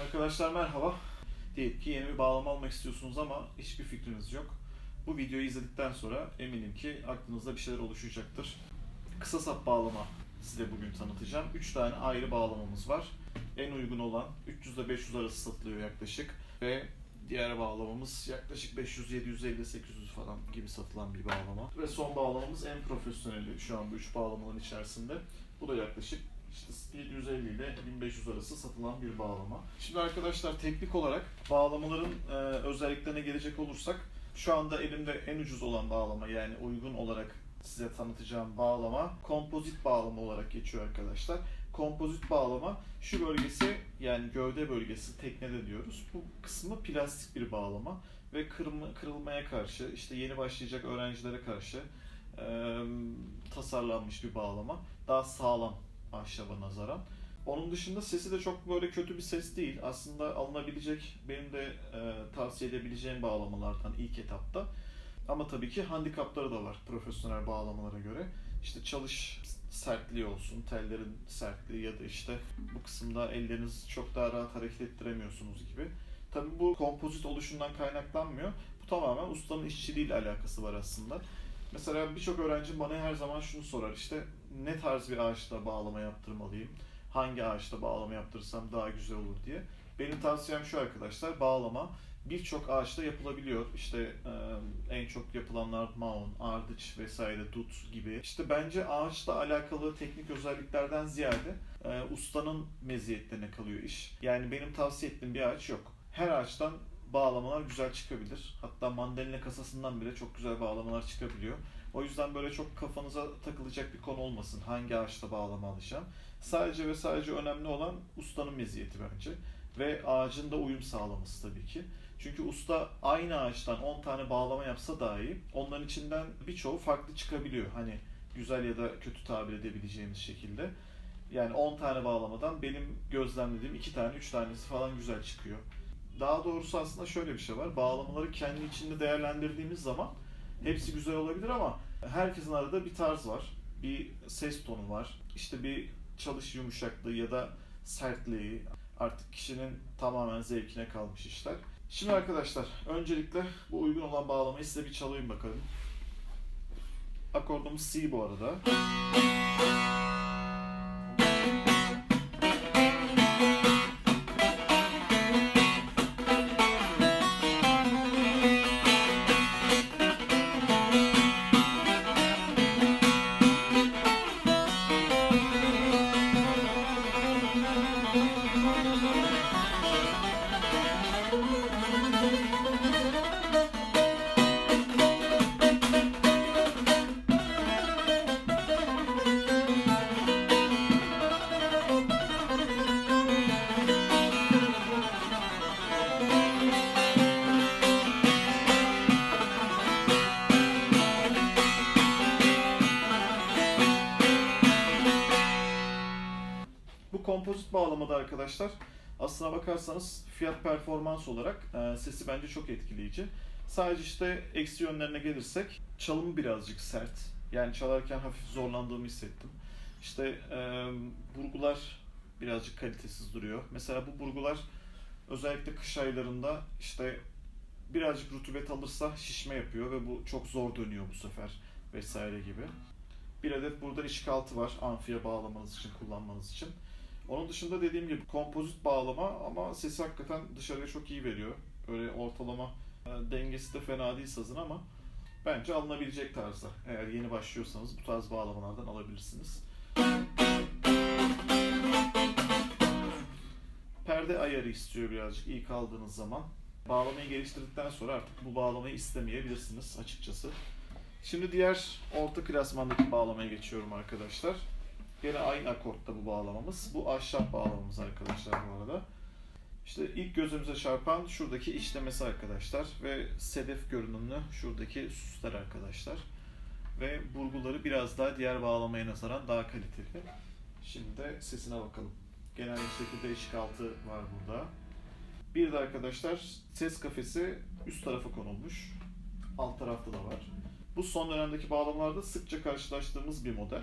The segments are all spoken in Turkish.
Arkadaşlar merhaba. Diyelim ki yeni bir bağlama almak istiyorsunuz ama hiçbir fikriniz yok. Bu videoyu izledikten sonra eminim ki aklınızda bir şeyler oluşacaktır. Kısa sap bağlama size bugün tanıtacağım. 3 tane ayrı bağlamamız var. En uygun olan 300 ile 500 arası satılıyor yaklaşık ve diğer bağlamamız yaklaşık 500, 750, 800 falan gibi satılan bir bağlama. Ve son bağlamamız en profesyoneli şu an bu üç bağlamanın içerisinde. Bu da yaklaşık işte 750 ile 1500 arası satılan bir bağlama. Şimdi arkadaşlar teknik olarak bağlamaların e, özelliklerine gelecek olursak şu anda elimde en ucuz olan bağlama yani uygun olarak size tanıtacağım bağlama kompozit bağlama olarak geçiyor arkadaşlar. Kompozit bağlama şu bölgesi yani gövde bölgesi teknede diyoruz. Bu kısmı plastik bir bağlama ve kırma, kırılmaya karşı işte yeni başlayacak öğrencilere karşı e, tasarlanmış bir bağlama. Daha sağlam ahşaba nazaran. Onun dışında sesi de çok böyle kötü bir ses değil. Aslında alınabilecek, benim de e, tavsiye edebileceğim bağlamalardan ilk etapta. Ama tabii ki handikapları da var profesyonel bağlamalara göre. İşte çalış sertliği olsun, tellerin sertliği ya da işte bu kısımda ellerinizi çok daha rahat hareket ettiremiyorsunuz gibi. Tabii bu kompozit oluşundan kaynaklanmıyor. Bu tamamen ustanın işçiliğiyle alakası var aslında. Mesela birçok öğrenci bana her zaman şunu sorar işte ne tarz bir ağaçta bağlama yaptırmalıyım? Hangi ağaçta bağlama yaptırırsam daha güzel olur diye. Benim tavsiyem şu arkadaşlar bağlama birçok ağaçta yapılabiliyor. İşte en çok yapılanlar maun, ardıç vesaire dut gibi. İşte bence ağaçla alakalı teknik özelliklerden ziyade ustanın meziyetlerine kalıyor iş. Yani benim tavsiye ettiğim bir ağaç yok. Her ağaçtan bağlamalar güzel çıkabilir. Hatta mandalina kasasından bile çok güzel bağlamalar çıkabiliyor. O yüzden böyle çok kafanıza takılacak bir konu olmasın. Hangi ağaçta bağlama alacağım. Sadece ve sadece önemli olan ustanın meziyeti bence. Ve ağacın da uyum sağlaması tabii ki. Çünkü usta aynı ağaçtan 10 tane bağlama yapsa dahi onların içinden birçoğu farklı çıkabiliyor. Hani güzel ya da kötü tabir edebileceğimiz şekilde. Yani 10 tane bağlamadan benim gözlemlediğim 2 tane 3 tanesi falan güzel çıkıyor. Daha doğrusu aslında şöyle bir şey var. Bağlamaları kendi içinde değerlendirdiğimiz zaman hepsi güzel olabilir ama herkesin arada bir tarz var. Bir ses tonu var. İşte bir çalış yumuşaklığı ya da sertliği artık kişinin tamamen zevkine kalmış işler. Şimdi arkadaşlar öncelikle bu uygun olan bağlamayı size bir çalayım bakalım. Akordumuz C bu arada. Bu kompozit bağlamada arkadaşlar aslına bakarsanız fiyat performans olarak e, sesi bence çok etkileyici. Sadece işte eksi yönlerine gelirsek çalımı birazcık sert. Yani çalarken hafif zorlandığımı hissettim. İşte e, burgular birazcık kalitesiz duruyor. Mesela bu burgular özellikle kış aylarında işte birazcık rutubet alırsa şişme yapıyor ve bu çok zor dönüyor bu sefer vesaire gibi. Bir adet burada işgaltı var amfiye bağlamanız için, kullanmanız için. Onun dışında dediğim gibi kompozit bağlama ama sesi hakikaten dışarıya çok iyi veriyor. Öyle ortalama e, dengesi de fena değil sazın ama bence alınabilecek tarzda. Eğer yeni başlıyorsanız bu tarz bağlamalardan alabilirsiniz. Perde ayarı istiyor birazcık ilk aldığınız zaman. Bağlamayı geliştirdikten sonra artık bu bağlamayı istemeyebilirsiniz açıkçası. Şimdi diğer orta klasmandaki bağlamaya geçiyorum arkadaşlar. Gene aynı akortta bu bağlamamız. Bu ahşap bağlamamız arkadaşlar bu arada. İşte ilk gözümüze çarpan şuradaki işlemesi arkadaşlar ve sedef görünümlü şuradaki süsler arkadaşlar. Ve burguları biraz daha diğer bağlamaya nazaran daha kaliteli. Şimdi de sesine bakalım. Genel bir şekilde işgaltı var burada. Bir de arkadaşlar ses kafesi üst tarafa konulmuş. Alt tarafta da var. Bu son dönemdeki bağlamalarda sıkça karşılaştığımız bir model.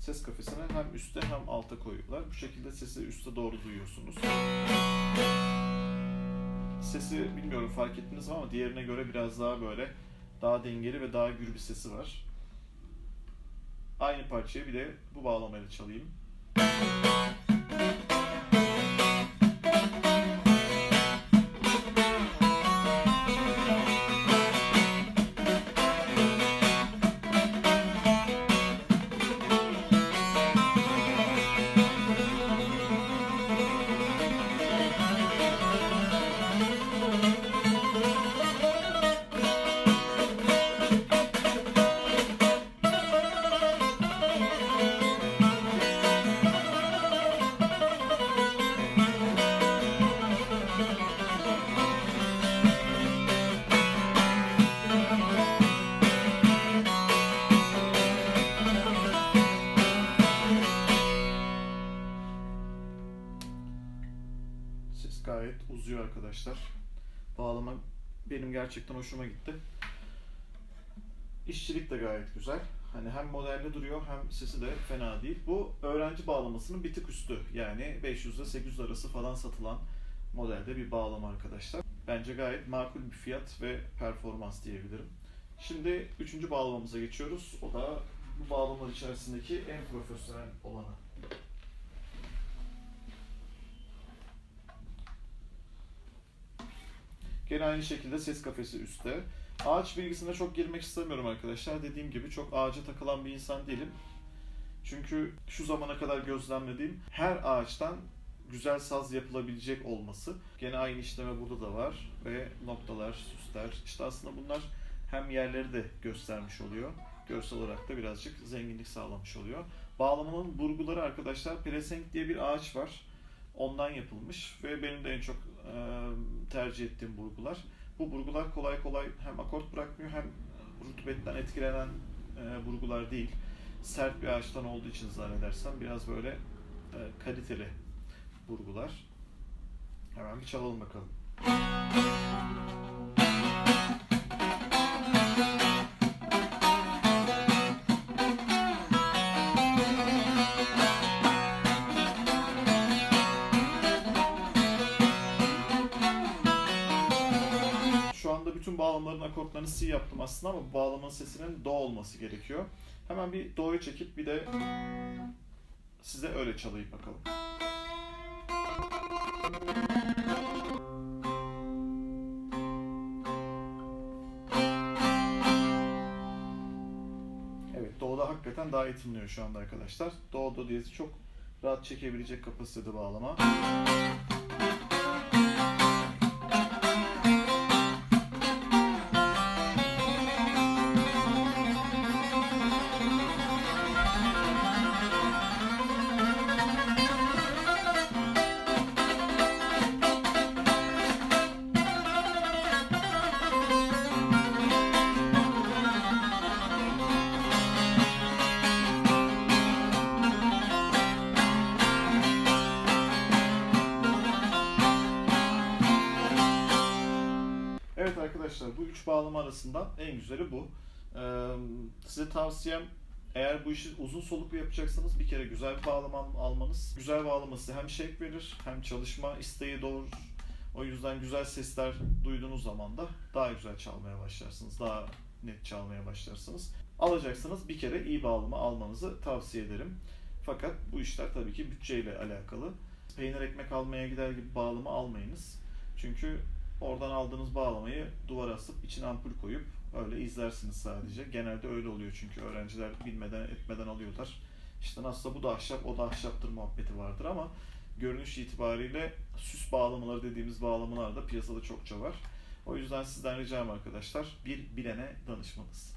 Ses kafesine hem üste hem alta koyuyorlar. Bu şekilde sesi üste doğru duyuyorsunuz. Sesi bilmiyorum fark ettiniz mi ama diğerine göre biraz daha böyle daha dengeli ve daha gür bir sesi var. Aynı parçayı bir de bu bağlamayla çalayım. Ses gayet uzuyor arkadaşlar. Bağlama benim gerçekten hoşuma gitti. İşçilik de gayet güzel. Hani hem modelde duruyor hem sesi de fena değil. Bu öğrenci bağlamasının bir tık üstü. Yani 500 ile 800 arası falan satılan modelde bir bağlama arkadaşlar. Bence gayet makul bir fiyat ve performans diyebilirim. Şimdi üçüncü bağlamamıza geçiyoruz. O da bu bağlamalar içerisindeki en profesyonel olanı. Gene aynı şekilde ses kafesi üstte. Ağaç bilgisine çok girmek istemiyorum arkadaşlar. Dediğim gibi çok ağaca takılan bir insan değilim. Çünkü şu zamana kadar gözlemlediğim her ağaçtan güzel saz yapılabilecek olması. Gene aynı işleme burada da var ve noktalar, süsler. İşte aslında bunlar hem yerleri de göstermiş oluyor. Görsel olarak da birazcık zenginlik sağlamış oluyor. Bağlamanın burguları arkadaşlar Pelesenk diye bir ağaç var. Ondan yapılmış ve benim de en çok tercih ettiğim burgular. Bu burgular kolay kolay hem akort bırakmıyor hem rutubetten etkilenen burgular değil. Sert bir ağaçtan olduğu için zannedersem biraz böyle kaliteli burgular. Hemen bir çalalım bakalım. Bağlamaların akortlarını C yaptım aslında ama bağlamanın sesinin do olması gerekiyor. Hemen bir do'yu çekip bir de size öyle çalayım bakalım. Evet, do'da hakikaten daha iyi tınlıyor şu anda arkadaşlar. Do, do diyezi çok rahat çekebilecek kapasitede bağlama. Arkadaşlar bu üç bağlama arasından en güzeli bu. Ee, size tavsiyem eğer bu işi uzun soluklu yapacaksanız bir kere güzel bir bağlama almanız. Güzel bağlaması hem şevk verir hem çalışma isteği doğurur. O yüzden güzel sesler duyduğunuz zaman da daha güzel çalmaya başlarsınız. Daha net çalmaya başlarsınız. Alacaksanız bir kere iyi bağlama almanızı tavsiye ederim. Fakat bu işler tabii ki bütçeyle alakalı. Peynir ekmek almaya gider gibi bağlama almayınız. Çünkü Oradan aldığınız bağlamayı duvara asıp içine ampul koyup öyle izlersiniz sadece. Genelde öyle oluyor çünkü öğrenciler bilmeden etmeden alıyorlar. İşte nasılsa bu da ahşap, o da ahşaptır muhabbeti vardır ama görünüş itibariyle süs bağlamaları dediğimiz bağlamalar da piyasada çokça var. O yüzden sizden ricam arkadaşlar bir bilene danışmanız.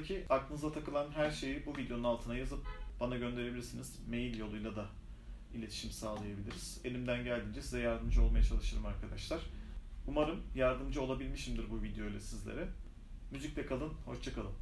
Konusundaki aklınıza takılan her şeyi bu videonun altına yazıp bana gönderebilirsiniz. Mail yoluyla da iletişim sağlayabiliriz. Elimden geldiğince size yardımcı olmaya çalışırım arkadaşlar. Umarım yardımcı olabilmişimdir bu video ile sizlere. Müzikle kalın, hoşça kalın.